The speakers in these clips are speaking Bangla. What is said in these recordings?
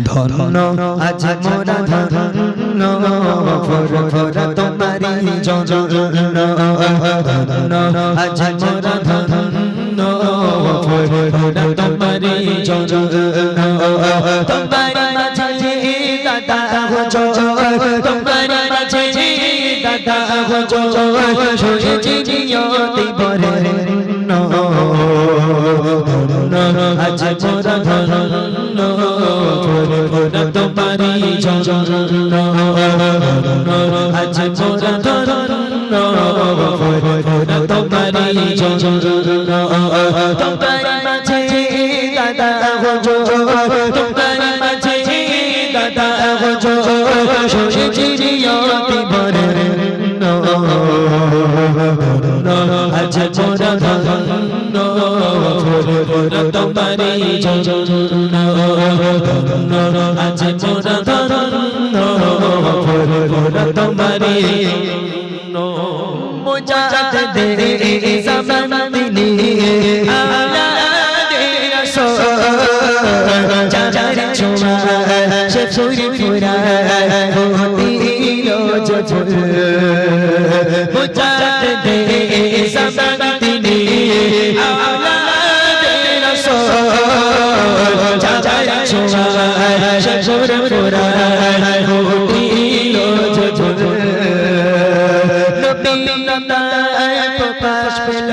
ধন্য আজ মোরা ধন্য ফর ফর তোমারি জন্য ধন্য আজ মোরা ধন্য ফর ফর তোমারি জন্য তোমারি দাদা হো শুনেছি নিয়তি বরে আজ মোরা ধন্য। তোমারি জন্য। আজ মোরা ধন্য। তোমারি জন্য। তোমারি মাঝে দাদা হো তোমারি মাঝে দাদা হো শুনেছি ফর তোমারি জন্য আজ মোরা ধন্য ফর তোমারি মুজাদ দে zaman তিনি আলা দে রাসূল যার ছোঁয়া সে ফুরি ফুরা হতিল জজুর সে ফুরি ফুরা হতিল জজুর নবীনতায় প্রকাশ পেল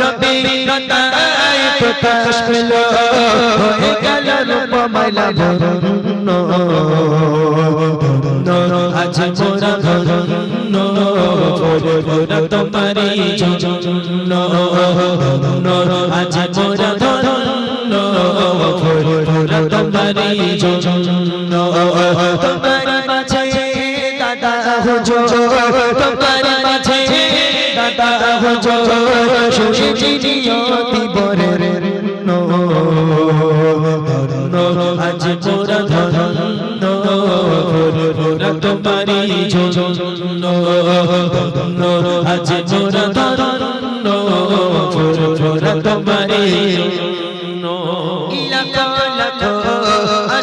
নবীনতায় প্রকাশ পেল হয়ে গেল রূপমালা ধরুন আজ মোরা ধরুন মোরা তোমারি জন্য আজ তোমারি জন্য তোমারি মাঝে দাদা হুজুর তোমারি মাঝে দাদা হুজুর শুনেছি নিয়তি বরে আজ মোরা ধরন্য মোরা তোমারি জন্য আজ মোরা ধরন্য মোরা তোমারি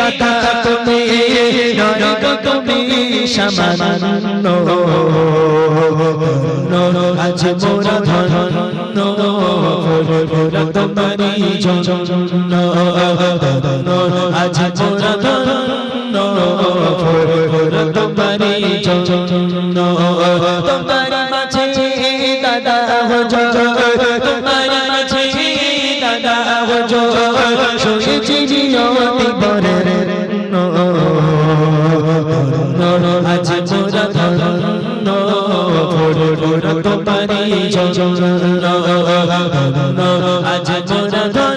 গাথা তুমি নরক তুমি সমানন্ন আজ মোরা ধন্য তোমারি জন্য আজ মোরা ধন্য তোমারি জন্য তোমারি মাঝে দাদা শুনেছি মিনতি বরের আজ মোরা ধন্য ভোর ভোর তো পারি আজ